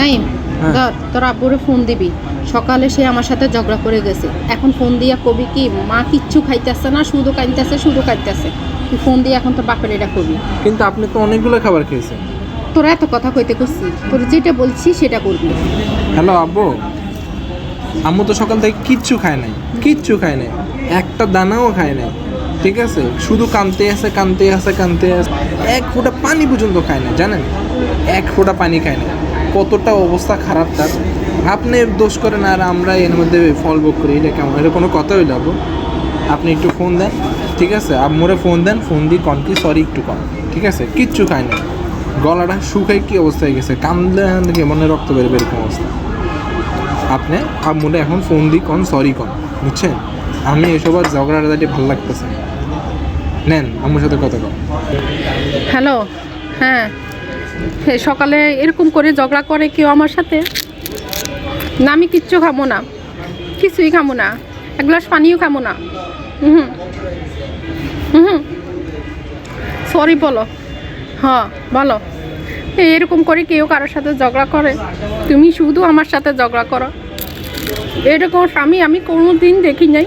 নাইম হ্যাঁ। ধর তোর আব্বুরে ফোন দিবি। সকালে সে আমার সাথে ঝগড়া করে গেছে। এখন ফোন দিয়া কবি কি মা কিচ্ছু খাইতেছে না শুধু কাঁদতেছে শুধু কাইতেছে তুই ফোন দিয়ে এখন তোর বাপের এটা করবি কিন্তু আপনি তো অনেকগুলো খাবার খেয়েছেন। তোরা এত কথা কইতে করছি তোর যেটা বলছি সেটা করবি। হ্যালো আব্বু আম্মু তো সকাল থেকে কিচ্ছু খায় নাই কিচ্ছু খায় নাই। একটা দানাও খায় নাই ঠিক আছে? শুধু কানতে আছে কানতে আছে কানতে আছে। এক ফোঁটা পানি পর্যন্ত খায় না জানেন? এক ফোঁটা পানি খায় না কতটা অবস্থা খারাপ তার? আপনি দোষ করেন আর আমরা এর মধ্যে ফল ভোগ করি, এটা কেমন? এটা কোনো কথা হইল আপনি একটু ফোন দেন, ঠিক আছে? আম্মুরে ফোন দেন ফোন দিয়ে কন কি? সরি একটু কন, ঠিক আছে? কিচ্ছু খায় না গলাটা শুকাই কি অবস্থা হয়ে গেছে? কামলে মনে রক্ত বেরোবে এরকম অবস্থা? আপনি আম্মুরে এখন ফোন দিই কন সরি কন, বুঝছেন? আমি এসব আর ঝগড়াটাটি ভালো লাগতেছে নেন, আম্মুর সাথে কথা কন। হ্যালো হ্যাঁ। সকালে এরকম করে ঝগড়া করে কেউ আমার সাথে? না, আমি কিচ্ছু খাব না। কিছুই খাব না। এক গ্লাস পানিও খাব না। হুম হুম সরি বলো। হ্যাঁ বলো। এরকম করে কেউ কারোর সাথে ঝগড়া করে? তুমি শুধু আমার সাথে ঝগড়া করো। এরকম স্বামী আমি কোনো দিন দেখি নাই।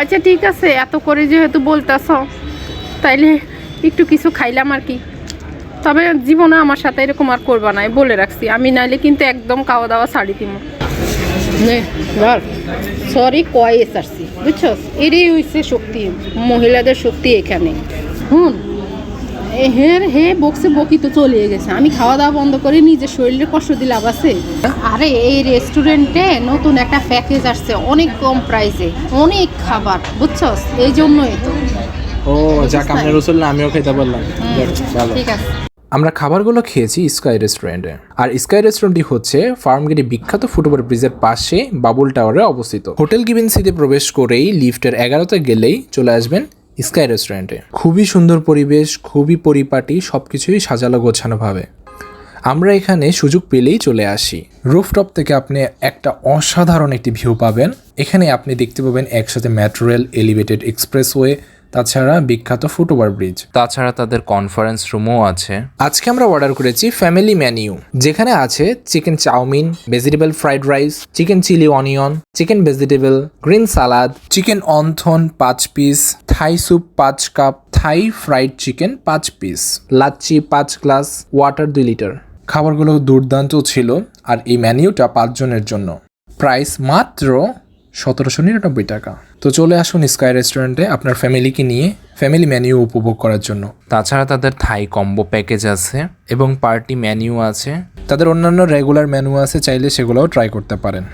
আচ্ছা ঠিক আছে। এত করে যেহেতু বলতেছ, তাইলে একটু কিছু খাইলাম আর কি। তবে জীবনে আমার সাথে এরকম আর করবা না বলে রাখছি। আমি নাইলে কিন্তু একদম খাওয়া দাওয়া ছাড়ি দিব সরি কয় এসআরসি বুঝছ এরই হইছে শক্তি, মহিলাদের শক্তি এখানে। এ হের, হে বক্সে বকি তো চলে গেছে। আমি খাওয়া দাওয়া বন্ধ করে নিজের শরীরে কষ্ট দিলে আছে? আরে, এই রেস্টুরেন্টে নতুন একটা প্যাকেজ আসছে, অনেক কম প্রাইসে অনেক খাবার, বুঝছস? এই জন্যই তো। ও যাক আপনার রসুল না আমিও খেতে পারলাম। ভালো। ঠিক আছে। আমরা খাবারগুলো খেয়েছি স্কাই রেস্টুরেন্টে আর স্কাই রেস্টুরেন্টটি হচ্ছে ফার্মগেটে বিখ্যাত ফুটওভার ব্রিজের পাশে বাবুল টাওয়ারে অবস্থিত। হোটেল গিভেন্সিতে প্রবেশ করেই লিফটের এগারোতে গেলেই চলে আসবেন স্কাই রেস্টুরেন্টে খুবই সুন্দর পরিবেশ খুবই পরিপাটি সব কিছুই সাজালো গোছানোভাবে। আমরা এখানে সুযোগ পেলেই চলে আসি। রুফটপ থেকে আপনি একটা অসাধারণ একটি ভিউ পাবেন। এখানে আপনি দেখতে পাবেন একসাথে মেট্রো রেল এলিভেটেড এক্সপ্রেসওয়ে তাছাড়া বিখ্যাত ফুটওভার ব্রিজ। তাছাড়া তাদের কনফারেন্স রুমও আছে। আজকে আমরা অর্ডার করেছি ফ্যামিলি মেনিউ যেখানে আছে chicken chow mein vegetable fried rice chicken chilli onion chicken vegetable green salad chicken wonton পাঁচ পিস থাই স্যুপ পাঁচ কাপ থাই ফ্রাইড চিকেন পাঁচ পিস লাচ্ছি পাঁচ গ্লাস ওয়াটার দুই লিটার খাবারগুলো দুর্দান্ত ছিল আর এই মেনিউটা পাঁচজনের জন্য। প্রাইস মাত্র সতেরোশো নিরানব্বই টাকা। তো চলে আসুন স্কাই রেস্টুরেন্টে আপনার ফ্যামিলিকে নিয়ে ফ্যামিলি মেনিউ উপভোগ করার জন্য। তাছাড়া তাদের থাই কম্বো প্যাকেজ আছে এবং পার্টি মেনিউ আছে। তাদের অন্যান্য রেগুলার মেনু আছে চাইলে সেগুলোও ট্রাই করতে পারেন।